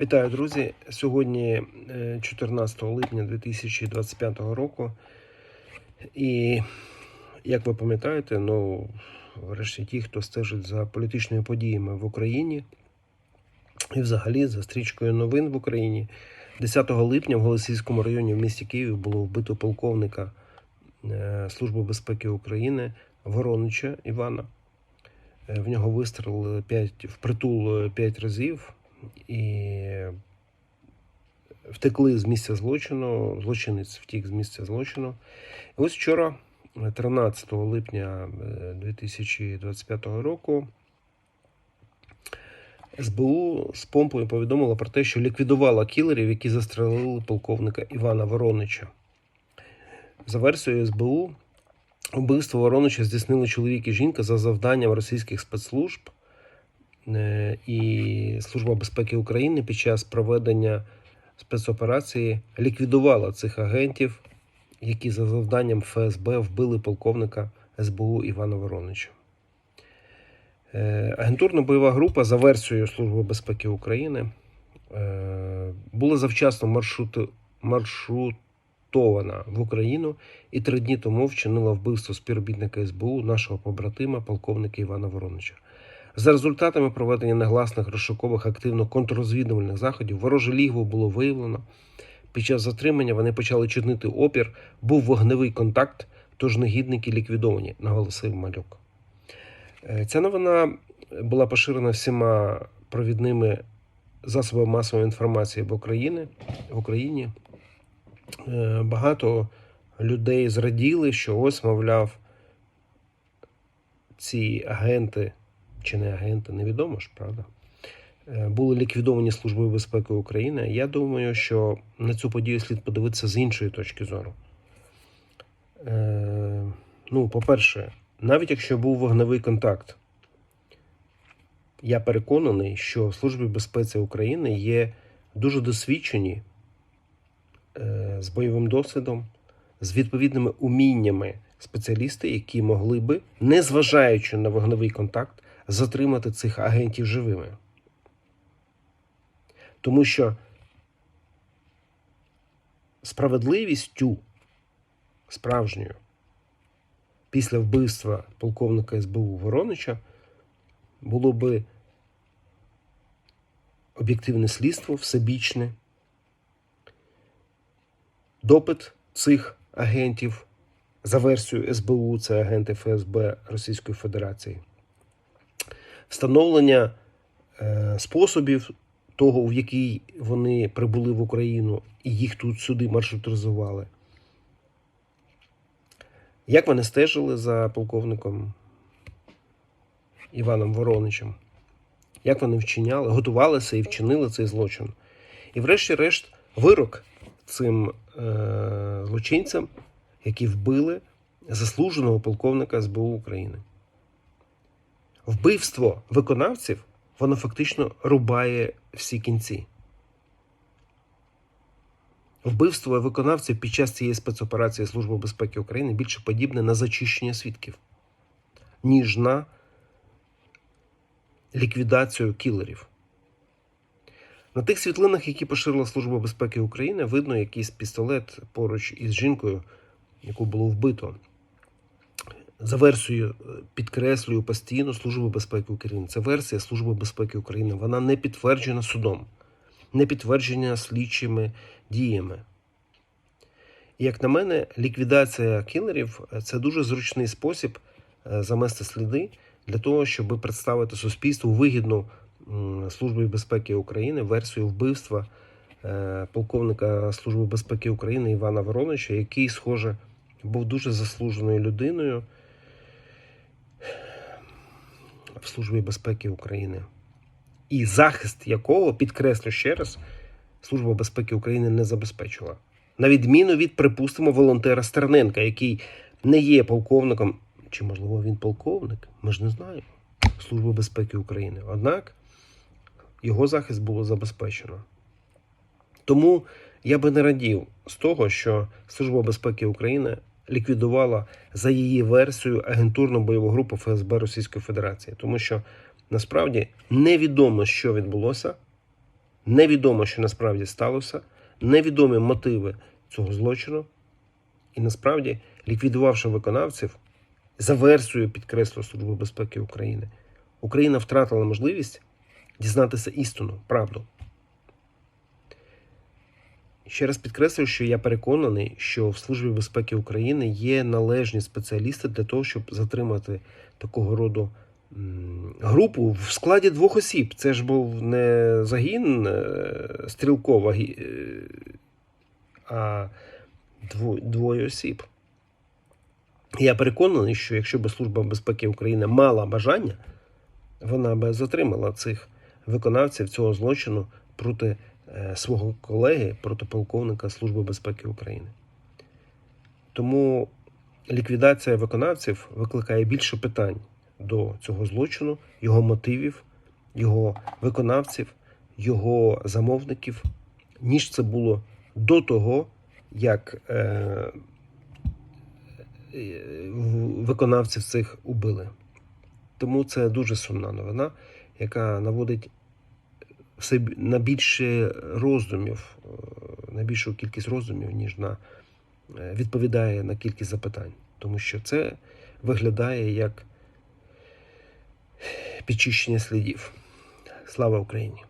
Вітаю, друзі! Сьогодні е, 14 липня 2025 року. І як ви пам'ятаєте, ну, врешті ті, хто стежить за політичними подіями в Україні і взагалі за стрічкою новин в Україні, 10 липня в Голосівському районі в місті Києві було вбито полковника е, Служби безпеки України Воронича Івана. Е, В нього вистрелили 5, впритул 5 разів і втекли з місця злочину. Злочинець втік з місця злочину. І ось вчора, 13 липня е, 2025 року, СБУ з помпою повідомила про те, що ліквідувала кілерів, які застрелили полковника Івана Воронича. За версією СБУ, вбивство Воронича здійснили чоловік і жінка за завданням російських спецслужб е, і Служба безпеки України під час проведення спецоперації ліквідувала цих агентів, які за завданням ФСБ вбили полковника СБУ Івана Воронича. Е, Агентурно-бойова група за версією Служби безпеки України е, була завчасно маршрути, маршрутована в Україну і три дні тому вчинила вбивство співробітника СБУ нашого побратима, полковника Івана Воронича. За результатами проведення негласних розшукових активно-контррозвідувальних заходів вороже лігво було виявлено. Під час затримання вони почали чинити опір, був вогневий контакт, тож негідники ліквідовані, наголосив малюк. Е, Ця новина була поширена всіма провідними засобами масової інформації в Україні. В Україні. Е, Багато людей зраділи, що ось, мовляв, ці агенти чи не агенти, невідомо ж, правда, е, були ліквідовані Службою безпеки України. Я думаю, що на цю подію слід подивитися з іншої точки зору. Е, Ну, по-перше, навіть якщо був вогневий контакт, я переконаний, що в Службі безпеці України є дуже досвідчені е, з бойовим досвідом, з відповідними уміннями спеціалісти, які могли би, незважаючи на вогневий контакт, затримати цих агентів живими. Тому що справедливістю справжньою після вбивства полковника СБУ Воронича було би об'єктивне слідство, всебічне, допит цих агентів за версією СБУ, це агенти ФСБ Російської Федерації, встановлення е, способів того, в який вони прибули в Україну і їх тут сюди маршрутизували. Як вони стежили за полковником Іваном Вороничем? Як вони вчиняли, готувалися і вчинили цей злочин? І, врешті-решт, вирок цим е- злочинцям, які вбили заслуженого полковника СБУ України. Вбивство виконавців воно фактично рубає всі кінці. Вбивство виконавців під час цієї спецоперації Служби безпеки України більше подібне на зачищення свідків, ніж на ліквідацію кілерів. На тих світлинах, які поширила Служба безпеки України, видно якийсь пістолет поруч із жінкою, яку було вбито. За версією е, підкреслюю постійно Служби безпеки України. Це версія Служби безпеки України. Вона не підтверджена судом, не підтверджена слідчими діями. І, як на мене, ліквідація кілерів е, це дуже зручний спосіб е, замести сліди для того, щоб представити суспільству вигідну м, Службі безпеки України версію вбивства полковника Служби безпеки України Івана Воронича, який, схоже, був дуже заслуженою людиною в Службі безпеки України. І захист якого, підкреслю ще раз, Служба безпеки України не забезпечила. На відміну від, припустимо, волонтера Стерненка, який не є полковником, чи, можливо, він полковник, ми ж не знаємо Служби безпеки України. Однак його захист було забезпечено. Тому я би не радів з того, що Служба безпеки України ліквідувала за її версією агентурну бойову групу ФСБ Російської Федерації, тому що насправді невідомо, що відбулося Невідомо, що насправді сталося, невідомі мотиви цього злочину, і насправді, ліквідувавши виконавців, за версією підкреслює Служби безпеки України, Україна втратила можливість дізнатися істину, правду. Ще раз підкреслюю, що я переконаний, що в Службі безпеки України є належні спеціалісти для того, щоб затримати такого роду групу в складі двох осіб. Це ж був не загін е, стрілкова, е, а двоє осіб. Я переконаний, що якщо б Служба безпеки України мала бажання, вона би затримала цих виконавців цього злочину проти свого колеги, проти полковника Служби безпеки України. Тому ліквідація виконавців викликає більше питань до цього злочину, його мотивів, його виконавців, його замовників, ніж це було до того, як е, е, виконавців цих убили. Тому це дуже сумна новина, яка наводить все на більше роздумів, е, на більшу кількість роздумів, ніж на е, відповідає на кількість запитань. Тому що це виглядає як підчищення слідів. Слава Україні!